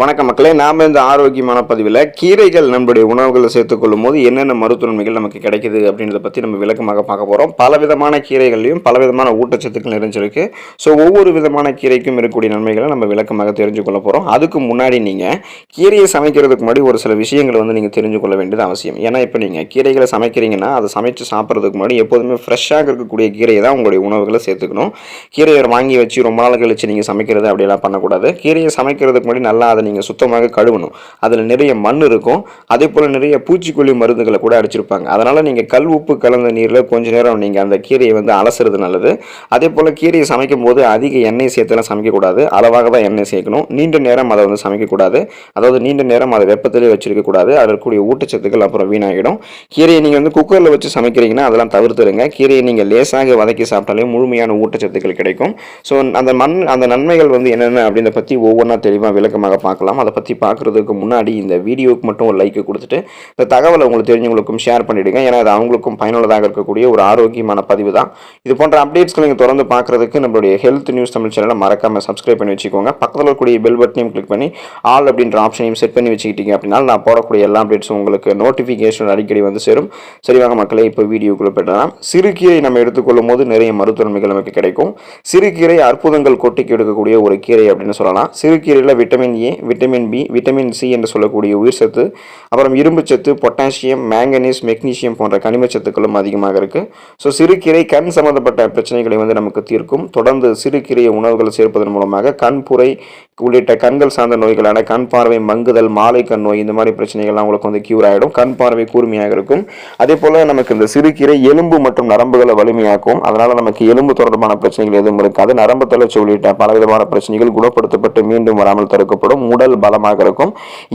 வணக்கம் மக்களே நாம் இந்த ஆரோக்கியமான பதிவில் கீரைகள் நம்முடைய உணவுகளை சேர்த்துக்கொள்ளும் போது என்னென்ன மருத்துவ நன்மைகள் நமக்கு கிடைக்குது அப்படின்றத பற்றி நம்ம விளக்கமாக பார்க்க போகிறோம் பல விதமான கீரைகள்லையும் பல விதமான ஊட்டச்சத்துக்கள் நிறைஞ்சிருக்கு. ஸோ ஒவ்வொரு விதமான கீரைக்கும் இருக்கக்கூடிய நன்மைகளை நம்ம விளக்கமாக தெரிஞ்சு கொள்ள போகிறோம் அதுக்கு முன்னாடி நீங்கள் கீரையை சமைக்கிறதுக்கு முன்னாடி ஒரு சில விஷயங்களை வந்து நீங்கள் தெரிஞ்சு கொள்ள வேண்டியது அவசியம். ஏன்னா இப்போ நீங்கள் கீரைகளை சமைக்கிறீங்கன்னா அதை சமைச்சு சாப்பிட்றதுக்கு முன்னாடி எப்போதுமே ஃப்ரெஷ்ஷாக இருக்கக்கூடிய கீரையை தான் உங்களுடைய உணவுகளை சேர்த்துக்கணும். கீரையை வாங்கி வச்சு ரொம்ப நாள் கழிச்சு நீங்கள் சமைக்கிறது அப்படியெல்லாம் பண்ணக்கூடாது. கீரையை சமைக்கிறதுக்கு முன்னாடி நல்லா அதை நீங்கள் சுத்தமாக கழுவணும். அதில் நிறைய மண் இருக்கும். அதே போல் நிறைய பூச்சிக்கொல்லி மருந்துகளை கூட அடிச்சிருப்பாங்க. அதனால் நீங்கள் கல் உப்பு கலந்த நீரில் கொஞ்ச நேரம் நீங்கள் அந்த கீரையை வந்து அலசுறது நல்லது. அதே போல் கீரையை சமைக்கும் போது அதிக எண்ணெய் சேர்த்துலாம் சமைக்கக்கூடாது. அளவாக தான் எண்ணெய் சேர்க்கணும். நீண்ட நேரம் அதை வந்து சமைக்கக்கூடாது. அதாவது நீண்ட நேரம் அதை வெப்பத்திலே வச்சிருக்கக்கூடாது. அதில் இருக்கக்கூடிய ஊட்டச்சத்துக்கள் அப்புறம் வீணாகிடும். கீரையை நீங்கள் வந்து குக்கரில் வச்சு சமைக்கிறீங்கன்னா அதெல்லாம் தவிர்த்துடுங்க. கீரையை நீங்கள் லேசாக வதக்கி சாப்பிட்டாலே முழுமையான ஊட்டச்சத்துக்கள் கிடைக்கும். ஸோ அந்த மண் அந்த நன்மைகள் வந்து என்னென்ன அப்படின்றத பற்றி ஒவ்வொன்றா தெளிவாக விளக்கமாக பார்க்கலாம் பார்க்கலாம். அதை பற்றி பார்க்குறதுக்கு முன்னாடி இந்த வீடியோவுக்கு மட்டும் ஒரு லைக்கை கொடுத்துட்டு இந்த தகவலை உங்களுக்கு தெரிஞ்சவங்களுக்கும் ஷேர் பண்ணிவிடுங்க ஏன்னா அது அவங்களுக்கும் பயனுள்ளதாக இருக்கக்கூடிய ஒரு ஆரோக்கியமான பதிவு தான். இது போன்ற அப்டேட்ஸ்களை நீங்கள் தொடர்ந்து பார்க்குறதுக்கு நம்மளுடைய ஹெல்த் நியூஸ் தமிழ் சேனலை மறக்காமல் சப்ஸ்கிரைப் பண்ணி வச்சுக்கோங்க. பக்கத்தில் இருக்கக்கூடிய பெல் பட்டனையும் கிளிக் பண்ணி ஆல் அப்படின்ற ஆப்ஷனையும் செட் பண்ணி வச்சுக்கிட்டீங்க அப்படின்னா நான் போடக்கூடிய எல்லா அப்டேட்ஸும் உங்களுக்கு நோட்டிஃபிகேஷன் அடிக்கடி வந்து சேரும். சரிவாக மக்களே இப்போ வீடியோக்குள்ளே போயிடலாம். சிறுகீரை நம்ம எடுத்துக்கொள்ளும் போது நிறைய மருத்துவ நன்மைகள் நமக்கு கிடைக்கும். சிறுகீரை அற்புதங்கள் கொட்டிக்கு எடுக்கக்கூடிய ஒரு கீரை அப்படின்னு சொல்லலாம். சிறுகீரையில் vitamin A vitamin B vitamin C என்று சொல்லக்கூடிய உயிர் சத்து அப்புறம் இரும்பு சத்து பொட்டாசியம் மேங்கனீஸ் மெக்னீசியம் போன்ற கனிம சத்துக்களும் அதிகமாக இருக்குது ஸோ சிறுகீரை கண் சம்பந்தப்பட்ட பிரச்சனைகளை வந்து நமக்கு தீர்க்கும். தொடர்ந்து சிறுகீரையை உணவுகள் சேர்ப்பதன் மூலமாக கண்புரை உள்ளிட்ட கண்கள் சார்ந்த நோய்களான கண் பார்வை மங்குதல் மாலை கண் நோய் இந்த மாதிரி பிரச்சனைகள்லாம் உங்களுக்கு வந்து கியூர் ஆகிடும் கண் பார்வை கூர்மையாக இருக்கும். அதே போல் நமக்கு இந்த சிறுகீரை எலும்பு மற்றும் நரம்புகளை வலிமையாக்கும். அதனால் நமக்கு எலும்பு தொடர்பான பிரச்சனைகள் எதுவும் இருக்காது. நரம்பு தளர்ச்சி உள்ளிட்ட பலவிதமான பிரச்சனைகள் குணப்படுத்தப்பட்டு மீண்டும் வராமல் தடுக்கப்படும். உடல் பலமாக இருக்கும்.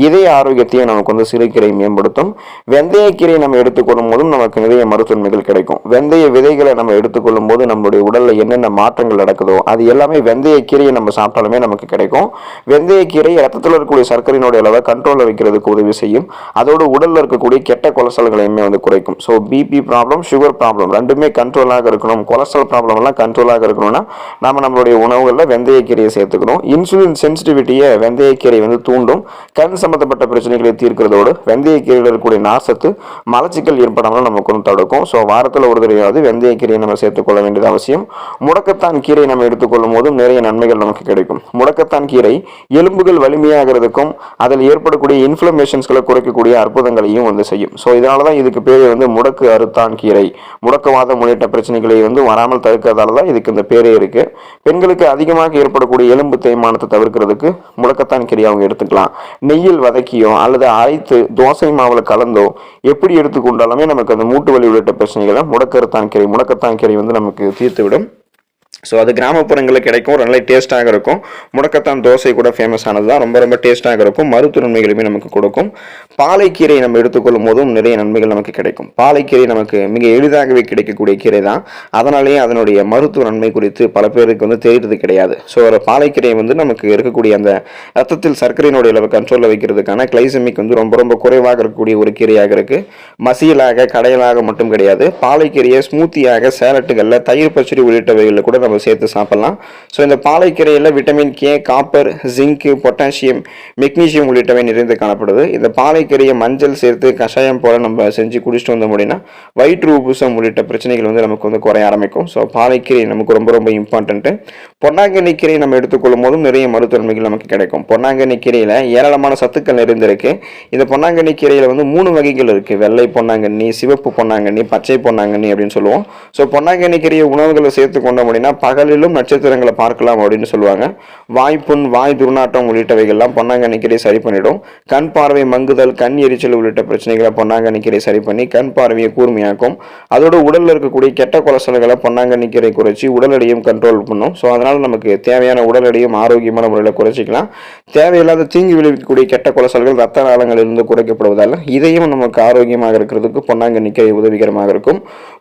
இதய ஆரோக்கியத்தையும் நமக்கு வந்து சிறுகீரை மேம்படுத்தும். வெந்தயக்கீரை நம்ம எடுத்துக்கொள்ளும் போதும் நமக்கு நிறைய மருத்துவன்மைகள் கிடைக்கும். வெந்தய விதைகளை நம்ம எடுத்துக்கொள்ளும் போது நம்மளுடைய உடலில் என்னென்ன மாற்றங்கள் நடக்குதோ அது எல்லாமே வெந்தயக்கீரையை நம்ம சாப்பிட்டாலுமே நமக்கு கிடைக்கும். வெந்தயக்கீரை ரத்தத்தில் இருக்கக்கூடிய சர்க்கரையினுடைய அளவை கண்ட்ரோலில் வைக்கிறதுக்கு உதவி செய்யும். அதோடு உடலில் இருக்கக்கூடிய கெட்ட கொலஸ்ட்ரால்களையுமே வந்து குறைக்கும். So BP problem sugar problem ரெண்டுமே கண்ட்ரோலாக இருக்கணும். கொலஸ்ட்ரால் ப்ராப்ளம் எல்லாம் கண்ட்ரோலாக இருக்கணும்னா நம்ம நம்மளுடைய உணவுகளில் வெந்தயக்கீரையை சேர்த்துக்கணும். இன்சுலின் சென்சிட்டிவிட்டியை வெந்தயக்கீரை வந்து தூண்டும். கண் சம்பந்தப்பட்ட பிரச்சனைகளை தீர்க்கிறதோடு வெந்தயக்கீரையில் இருக்கக்கூடிய நாசத்து மலச்சிக்கல் ஏற்படாமல் நமக்கு வந்து தடுக்கும். ஸோ வாரத்தில் ஒரு தடவையாவது வெந்தயக்கீரையை நம்ம சேர்த்துக்கொள்ள வேண்டியது அவசியம். முடக்கத்தான் கீரை நம்ம எடுத்துக்கொள்ளும் போதும் நிறைய நன்மைகள் நமக்கு கிடைக்கும். முடக்கத்தான் கீரை எலும்புகள் வலிமையாகிறதுக்கும் அதில் ஏற்படக்கூடிய இன்ஃப்ளமேஷன்ஸ்களை குறைக்கக்கூடிய அற்புதங்களையும் வந்து செய்யும். ஸோ இதனால தான் இதுக்கு பேர் வந்து முடக்கு அறுத்தான் கீரை. முடக்கவாதம் உள்ளிட்ட பிரச்சனைகளை வந்து வராமல் தவிர்க்கிறதால தான் இதுக்கு இந்த பேரே இருக்கு. பெண்களுக்கு அதிகமாக ஏற்படக்கூடிய எலும்பு தேய்மானத்தை தவிர்க்கிறதுக்கு முடக்கத்தான் கீரை அவங்க எடுத்துக்கலாம். நெய்யில் வதக்கியோ அல்லது அரைத்து தோசை மாவில் கலந்தோ எப்படி எடுத்துக்கொண்டாலுமே நமக்கு அந்த மூட்டு வலி உள்ளிட்ட பிரச்சனைகளை முடக்கருத்தான் கீரை முடக்கத்தான் கீரை வந்து நமக்கு தீர்த்துவிடும். ஸோ அது கிராமப்புறங்களில் கிடைக்கும். நல்ல டேஸ்ட்டாக இருக்கும். முடக்கத்தான் தோசை கூட ஃபேமஸ் ஆனது தான் ரொம்ப ரொம்ப டேஸ்ட்டாக இருக்கும். மருத்துவ நன்மைகளுமே நமக்கு கொடுக்கும். பாலைக்கீரை நம்ம எடுத்துக்கொள்ளும் போதும் நிறைய நன்மைகள் நமக்கு கிடைக்கும். பாலைக்கீரை நமக்கு மிக எளிதாகவே கிடைக்கக்கூடிய கீரை தான் அதனாலேயே அதனுடைய மருத்துவ நன்மை குறித்து பல பேருக்கு வந்து தெரிகிறது கிடையாது. ஸோ ஒரு பாலைக்கீரை வந்து நமக்கு இருக்கக்கூடிய அந்த ரத்தத்தில் சர்க்கரையினுடைய அளவு கண்ட்ரோலில் வைக்கிறதுக்கான கிளைசமிக் வந்து ரொம்ப ரொம்ப குறைவாக இருக்கக்கூடிய ஒரு கீரையாக இருக்குது மசியலாக கடையலாக மட்டும் கிடையாது. பாலைக்கீரையை ஸ்மூத்தியாக சேலட்டுகளில் தயிர் பச்சடி உள்ளிட்டவைகளில் கூட நம்ம சேர்த்து சாப்பிட்லாம். ஸோ இந்த பாலைக்கீரையில் vitamin K copper zinc potassium magnesium உள்ளிட்டவை நிறைந்து காணப்படுது. இந்த பாலைக்கீரையை மஞ்சள் சேர்த்து கஷாயம் போல் நம்ம செஞ்சு குடிச்சிட்டு வந்தோம் அப்படின்னா வயிற்று உபூசம் உள்ளிட்ட பிரச்சனைகள் வந்து நமக்கு வந்து குறைய ஆரம்பிக்கும். ஸோ பாலைக்கீரை நமக்கு ரொம்ப ரொம்ப இம்பார்ட்டன்ட்டு பொன்னாங்கண்ணி கீரையை நம்ம எடுத்துக்கொள்ளும் போதும் நிறைய மருத்துவன்மைகள் நமக்கு கிடைக்கும். பொன்னாங்கண்ணி கீரையில் ஏராளமான சத்துக்கள் நிறைந்திருக்கு. இந்த பொன்னாங்கண்ணி கீரையில் வந்து மூணு வகைகள் இருக்குது வெள்ளை பொன்னாங்கண்ணி சிவப்பு பொன்னாங்கண்ணி பச்சை பொன்னாங்கண்ணி அப்படின்னு சொல்லுவோம். ஸோ பொன்னாங்கண்ணி கீரையை உணவுகளை சேர்த்து கொண்டோம் அப்படின்னா பகலிலும் நட்சத்திரங்களை பார்க்கலாம் அப்படின்னு சொல்லுவாங்க. வாய்ப்புண் வாய் துர்நாட்டம் உள்ளிட்டவைகள்லாம் பொன்னாங்கண்ணி கீரை சரி பண்ணிடும். கண் பார்வை மங்குதல் கண் எரிச்சல் உள்ளிட்ட பிரச்சனைகளை பொன்னாங்கண்ணி கீரை சரி பண்ணி கண் பார்வையை கூர்மையாக்கும். அதோட உடலில் இருக்கக்கூடிய கெட்ட கொலசல்களை பொன்னாங்கண்ணி கீரை குறைச்சி உடல் எடையும் கண்ட்ரோல் பண்ணும். ஸோ அதனால் நமக்கு தேவையான உடல் எடையும் ஆரோக்கியமான முறையில் குறைச்சிக்கலாம். தேவையில்லாத தீங்கு விளைவிக்கக்கூடிய கெட்ட கொலசல்கள் ரத்த நாளங்களிலிருந்து குறைக்கப்படுவதால் இதையும் நமக்கு ஆரோக்கியமாக இருக்கிறதுக்கு பொன்னாங்கண்ணிக்கீரை உதவிகரமாக இருக்கும்.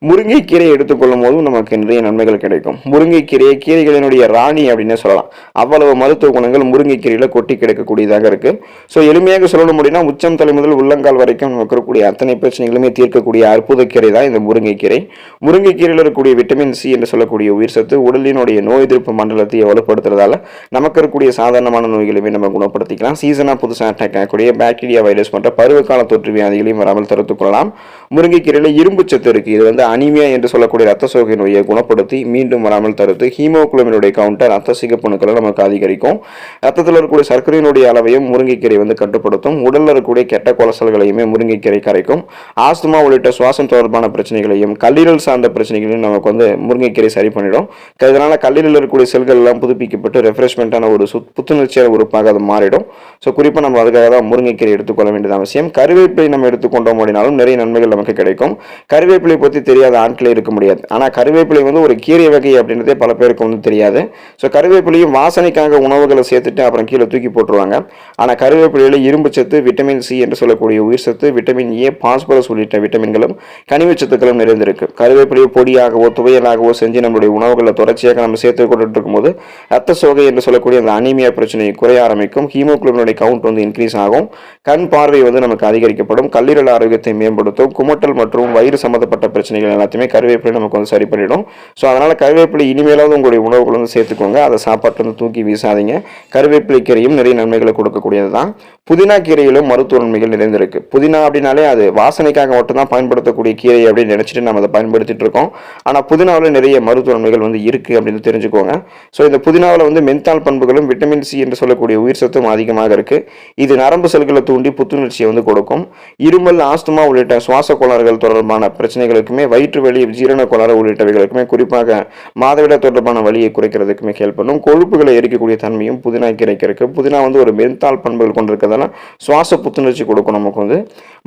முருங்கைக்கீரை எடுத்துக்கொள்ளும் போதும் நமக்கு நிறைய நன்மைகள் கிடைக்கும். முருங்கைக்கீரையை கீரைகளினுடைய ராணி அப்படின்னு சொல்லலாம். அவ்வளவு மருத்துவ குணங்கள் முருங்கைக்கீரையில் கொட்டி கிடைக்கக்கூடியதாக இருக்கு. ஸோ எளிமையாக சொல்லணும் அப்படின்னா உச்சம் தலை முதல் உள்ளங்கால் வரைக்கும் நமக்கு இருக்கக்கூடிய அத்தனை பிரச்சனைகளுமே தீர்க்கக்கூடிய அற்புத கீரை தான் இந்த முருங்கைக்கீரை முருங்கைக்கீரையில் இருக்கக்கூடிய விட்டமின் சி என்று சொல்லக்கூடிய உயிர் சத்து உடலினுடைய நோய் எதிர்ப்பு மண்டலத்தை வலுப்படுத்துறதால நமக்கு இருக்கக்கூடிய சாதாரணமான நோய்களையுமே நம்ம குணப்படுத்திக்கலாம். சீசனாக புதுசாக அட்டாக் ஆகக்கூடிய பாக்டீரியா வைரஸ் போன்ற பருவகால தொற்று வியாதிகளையும் வராமல் தடுத்துக் கொள்ளலாம். முருங்கைக்கீரையில் இரும்பு சத்து இருக்குது இது வந்து அனிமியா என்று சொல்லக்கூடிய ரத்த சோகை நோயை குணப்படுத்தி மீண்டும் வராமல் தடுத்து ஹீமோகுளோபினுடைய கவுண்டர் ரத்த சிகப்பணுக்களை நமக்கு அதிகரிக்கும். ரத்தத்தில் இருக்கக்கூடிய சர்க்கரையினுடைய அளவையும் முருங்கைக்கீரை வந்து கட்டுப்படுத்தும். உடலில் இருக்கக்கூடிய கெட்ட கொலசல்களையுமே முருங்கைக்கீரை கரைக்கும். ஆஸ்துமா உள்ளிட்ட சுவாசம் தொடர்பான பிரச்சனைகளையும் கல்லீரல் சார்ந்த பிரச்சனைகளையும் நமக்கு வந்து முருங்கைக்கீரை சரி பண்ணிடும். இதனால கல்லீரல் இருக்கக்கூடிய செல்கள் எல்லாம் புதுப்பிக்கப்பட்டு ரெஃப்ரெஷ்மெண்ட்டான ஒரு சுத் புத்துணர்ச்சியான உறுப்பாக அது மாறிடும். ஸோ குறிப்பாக நம்ம அதுக்காக தான் முருங்கைக்கீரை எடுத்துக்கொள்ள வேண்டியது அவசியம். கருவேப்பிலை நம்ம எடுத்துக்கொண்டோம் அப்படின்னாலும் நிறைய நன்மைகள் நமக்கு கிடைக்கும். கருவேப்பிலை பற்றி தெரியாத ஆட்களே இருக்க முடியாது. ஆனால் கருவேப்பிலை வந்து ஒரு கீரை வகை அப்படின்றதே பல பேருக்கு வந்து தெரியாது. ஸோ கருவேப்பிலையும் வாசனைக்காக உணவுகளை சேர்த்துட்டு அப்புறம் கீழே தூக்கி போட்டுருவாங்க. ஆனால் கருவேப்பிலையில் இரும்பு சத்து விட்டமின் சி என்று சொல்லக்கூடிய உயிர் சத்து விட்டமின் ஏ பாஸ்பரஸ் உள்ளிட்ட விட்டமின்களும் கனிமச் சத்துக்களும் நிறைந்திருக்கு. கருவேப்பிலையை பொடியாகவோ துவையலாகவோ செஞ்சு நம்மளுடைய உணவுகளை தொடர்ச்சியாக நம்ம சேர்த்து கொண்டு இருக்கும்போது ரத்த சோகை என்று சொல்லக்கூடிய அந்த அனிமியா பிரச்சனை குறைய ஆரம்பிக்கும். ஹீமோக்ளோபினுடைய கவுண்ட் வந்து இன்க்ரீஸ் ஆகும். கண் பார்வை வந்து நமக்கு அதிகரிக்கப்படும். கல்லீரல் ஆரோக்கியத்தை மேம்படுத்தும். குமட்டல் மற்றும் வயிறு சம்மந்தப்பட்ட பிரச்சனைகள் எல்லாத்தையுமே கருவேப்பிலை நமக்கு வந்து சரி பண்ணிடும் ஸோ அதனால் கருவேப்பிலை இனிமேலாவது உங்களுடைய உணவுகள் வந்து சேர்த்துக்கோங்க. அதை சாப்பாட்டு வந்து தூக்கி வீசாதீங்க. கருவேப்பிலை கீரையும் நிறைய நன்மைகளை கொடுக்கக்கூடியது தான் புதினா கீரையிலும் மருத்துவ நன்மைகள் நிறைந்திருக்கு. புதினா அப்படின்னாலே அது வாசனைக்காக மட்டும்தான் பயன்படுத்தக்கூடிய கீரை அப்படின்னு நினச்சிட்டு நம்ம அதை பயன்படுத்திட்டு இருக்கோம். ஆனால் புதினாவில் நிறைய மருத்துவ நன்மைகள் வந்து இருக்குது அப்படின்னு தெரிஞ்சுக்கோங்க. ஸோ இந்த புதினாவில் வந்து மென்தால் பண்புகளும் விட்டமின் சி என்று சொல்லக்கூடிய உயிர் சத்தும் அதிகமாக இருக்குது இது நரம்பு செல்களை தூண்டி புத்துணர்ச்சியை வந்து கொடுக்கும். இருமல் ஆஸ்துமா உள்ளிட்ட சுவாச கோளாறுகள் தொடர்பான பிரச்சனைகளுக்குமே வயிற்று வலி ஜீரண கோளாறு உள்ளிட்டவைகளுக்குமே குறிப்பாக மாதவிட தொடர்பான வலியை குறைக்கிறதுக்குமே ஹெல்ப் பண்ணும். கொழுப்புகளை எரிக்கக்கூடிய தன்மையும் புதினா கீரைக்கு இருக்கு புதினா வந்து ஒரு மென்தால் பண்புகள் கொண்டிருக்கிறதால சுவாச புத்துணர்ச்சி கொடுக்கும் நமக்கு வந்து.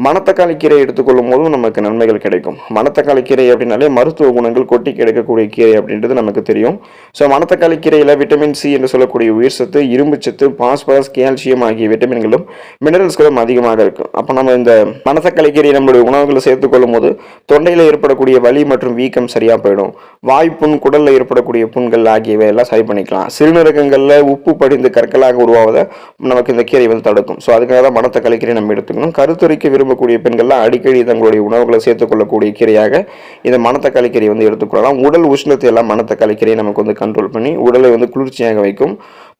மணத்தக்காளி கீரை எடுத்துக்கொள்ளும் போதும் நமக்கு நன்மைகள் கிடைக்கும். மணத்தக்காளி கீரை அப்படின்னாலே மருத்துவ குணங்கள் கொட்டி கிடைக்கக்கூடிய கீரை அப்படின்றது நமக்கு தெரியும். ஸோ மணத்தக்காளி கீரையில் விட்டமின் சி என்று சொல்லக்கூடிய உயிர் சத்து இரும்பு சத்து பாஸ்பரஸ் கால்சியம் ஆகிய விட்டமின்களும் மினரல்ஸ்களும் அதிகமாக இருக்கும். அப்போ நம்ம இந்த மணத்தக்காளி கீரையை நம்மளுடைய உணவுகளை சேர்த்துக்கொள்ளும் போது தொண்டையில் ஏற்படக்கூடிய வலி மற்றும் வீக்கம் சரியாக போயிடும். வாய்ப்புண் குடலில் ஏற்படக்கூடிய புண்கள் ஆகியவை எல்லாம் சரி பண்ணிக்கலாம். சிறுநீரகங்களில் உப்பு படிந்து கற்களாக உருவாவதை நமக்கு இந்த கீரை வந்து தடுக்கும். ஸோ அதுக்காக தான் மணத்தக்காளி கீரை நம்ம எடுத்துக்கணும். கருத்துரைக்க விரும்பக்கூடிய பெண்கள்லாம் அடிக்கடி தங்களுடைய உணவுகளை சேர்த்துக்கொள்ளக்கூடிய கீரையாக இந்த மணத்தக்காளி கீரை வந்து எடுத்துக்கொள்ளலாம் உடல் உஷ்ணத்தை எல்லாம் மணத்தக்காளி கீரையை நமக்கு வந்து கண்ட்ரோல் பண்ணி உடலை வந்து குளிர்ச்சியாக வைக்கும்.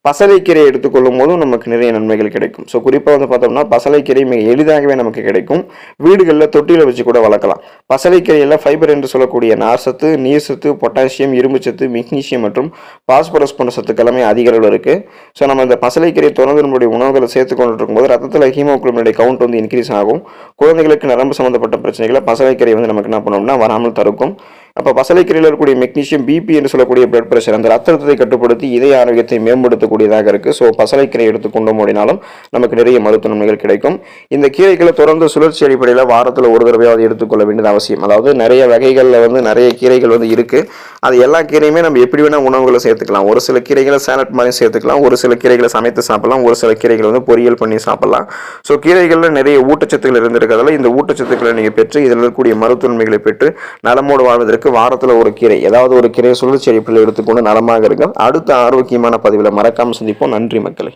பசலைக்கீரை எடுத்துக்கொள்ளும் போதும் நமக்கு நிறைய நன்மைகள் கிடைக்கும். ஸோ குறிப்பாக வந்து பார்த்தோம்னா பசலைக்கீரை மிக எளிதாகவே நமக்கு கிடைக்கும். வீடுகளில் தொட்டியில் வச்சு கூட வளர்க்கலாம். பசலைக்கீரையில் ஃபைபர் என்று சொல்லக்கூடிய நார் சத்து நீர் சத்து பொட்டாசியம் இரும்பு சத்து மெக்னீசியம் மற்றும் பாஸ்பரஸ் போன்ற சத்துக்கள் எல்லாமே அதிக அளவில் இருக்குது ஸோ நம்ம இந்த பசலைக்கீரை தொடர்ந்து நம்மளுடைய உணவுகளை சேர்த்து கொண்டு இருக்கும்போது ரத்தத்தில் ஹீமோக்ளோமினுடைய கவுண்ட் வந்து இன்க்ரீஸ் ஆகும். குழந்தைகளுக்கு நரம்பு சம்மந்தப்பட்ட பிரச்சனைகளை பசலைக்கீரை வந்து நமக்கு என்ன பண்ணோம்னா வராமல் தடுக்கும். அப்போ பசலைக்கீரையில் இருக்கக்கூடிய மெக்னீஷியம் பிபி என்று சொல்லக்கூடிய பிளட் பிரஷர் அந்த ரத்த அழுத்தத்தை கட்டுப்படுத்தி இதய ஆரோக்கியத்தை மேம்படுத்தக்கூடியதாக இருக்குது ஸோ பசலைக்கீரை எடுத்துக்கொண்டு மூடினாலும் நமக்கு நிறைய மருத்துவ நன்மைகள் கிடைக்கும். இந்த கீரைகளை தொடர்ந்து சுழற்சி அடிப்படையில் வாரத்தில் ஒரு தடவையாவது எடுத்துக்கொள்ள வேண்டியது அவசியம். அதாவது நிறைய வகைகளில் வந்து நிறைய கீரைகள் வந்து இருக்குது அது எல்லா கீரையுமே நம்ம எப்படி வேணால் உணவுகளை சேர்த்துக்கலாம். ஒரு சில கீரைகளை சேலட் மாதிரி சேர்த்துக்கலாம். ஒரு சில கீரைகளை சமைத்து சாப்பிடலாம். ஒரு சில கீரைகள் வந்து பொரியல் பண்ணி சாப்பிடலாம். ஸோ கீரைகளில் நிறைய ஊட்டச்சத்துக்கள் இருந்திருக்கிறதால இந்த ஊட்டச்சத்துக்களை நீங்கள் பெற்று இதில் இருக்கக்கூடிய மருத்துவ நன்மைகளை பெற்று நலமோடு வாழ்வதற்கு வாரத்தில் ஒரு கீரை. ஏதாவது ஒரு கீரை சுழற்சி அடிப்படையில் எடுத்துக்கொண்டு நலமாக இருக்கும் அடுத்த ஆரோக்கியமான பதிவில் மறக்காமல் சந்திப்போம். நன்றி மக்களை.